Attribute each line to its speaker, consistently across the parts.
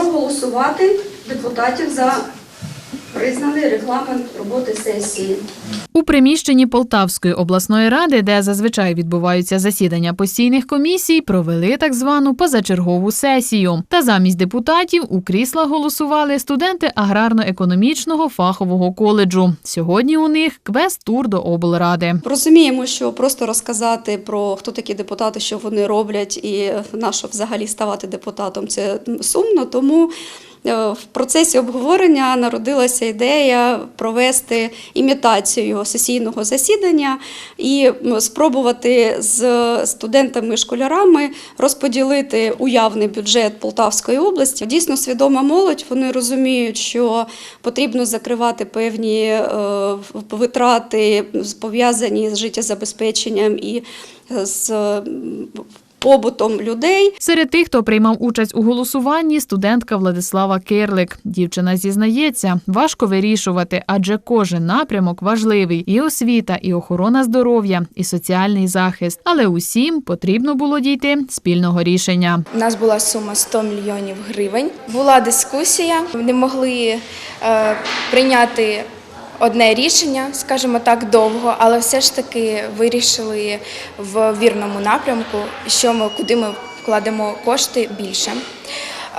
Speaker 1: проголосувати депутатів за признаний регламент роботи сесії.
Speaker 2: У приміщенні Полтавської обласної ради, де зазвичай відбуваються засідання постійних комісій, провели так звану позачергову сесію. Та замість депутатів у крісла голосували студенти аграрно-економічного фахового коледжу. Сьогодні у них квест-тур до облради.
Speaker 1: Розуміємо, що просто розказати про хто такі депутати, що вони роблять, і на що взагалі ставати депутатом, це сумно. Тому в процесі обговорення народилася ідея провести імітацію сесійного засідання і спробувати з студентами-школярами розподілити уявний бюджет Полтавської області. Дійсно, свідома молодь, вони розуміють, що потрібно закривати певні е, витрати, пов'язані з життєзабезпеченням і з побутом людей.
Speaker 2: Серед тих, хто приймав участь у голосуванні, студентка Владислава Кирлик. Дівчина зізнається, важко вирішувати, адже кожен напрямок важливий: і освіта, і охорона здоров'я, і соціальний захист. Але усім потрібно було дійти спільного рішення.
Speaker 3: У нас була сума 100 мільйонів гривень. Була дискусія. Не могли е, прийняти одне рішення, скажімо так, довго, але все ж таки вирішили в вірному напрямку, що ми куди ми вкладемо кошти більше.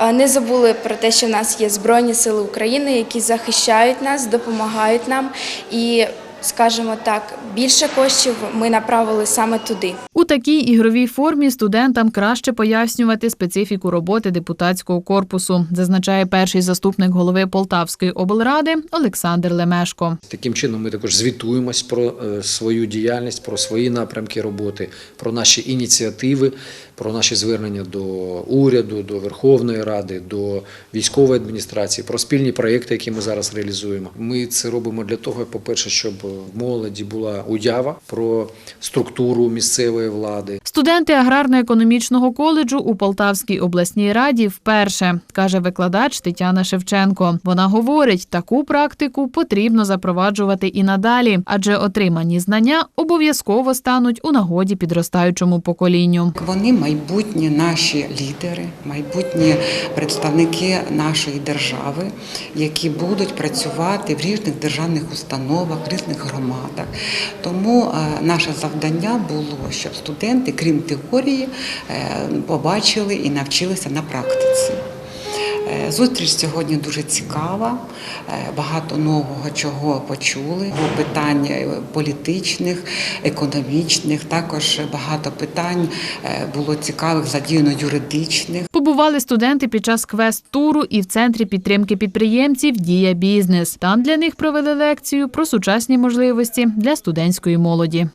Speaker 3: Е, Не забули про те, що в нас є Збройні Сили України, які захищають нас, допомагають нам, і, скажімо так, більше коштів ми направили саме туди.
Speaker 2: У такій ігровій формі студентам краще пояснювати специфіку роботи депутатського корпусу, зазначає перший заступник голови Полтавської облради Олександр Лемешко.
Speaker 4: Таким чином, ми також звітуємось про е, свою діяльність, про свої напрямки роботи, про наші ініціативи, про наші звернення до уряду, до Верховної Ради, до військової адміністрації, про спільні проєкти, які ми зараз реалізуємо. Ми це робимо для того, по-перше, щоб в молоді була уява про структуру місцевої влади,
Speaker 2: Студенти аграрно-економічного коледжу у Полтавській обласній раді вперше, каже викладач Тетяна Шевченко. Вона говорить, таку практику потрібно запроваджувати і надалі, адже отримані знання обов'язково стануть у нагоді підростаючому поколінню.
Speaker 5: Вони майбутні наші лідери, майбутні представники нашої держави, які будуть працювати в різних державних установах, різних громадах. Тому е, наше завдання було, щоб студенти, крім теорії, е, побачили і навчилися на практиці. Е, Зустріч сьогодні дуже цікава, е, багато нового чого почули. Питань політичних, економічних, також багато питань було цікавих, задіяно юридичних.
Speaker 2: Побували студенти під час квест-туру і в центрі підтримки підприємців Дія бізнес. Там для них провели лекцію про сучасні можливості для студентської молоді.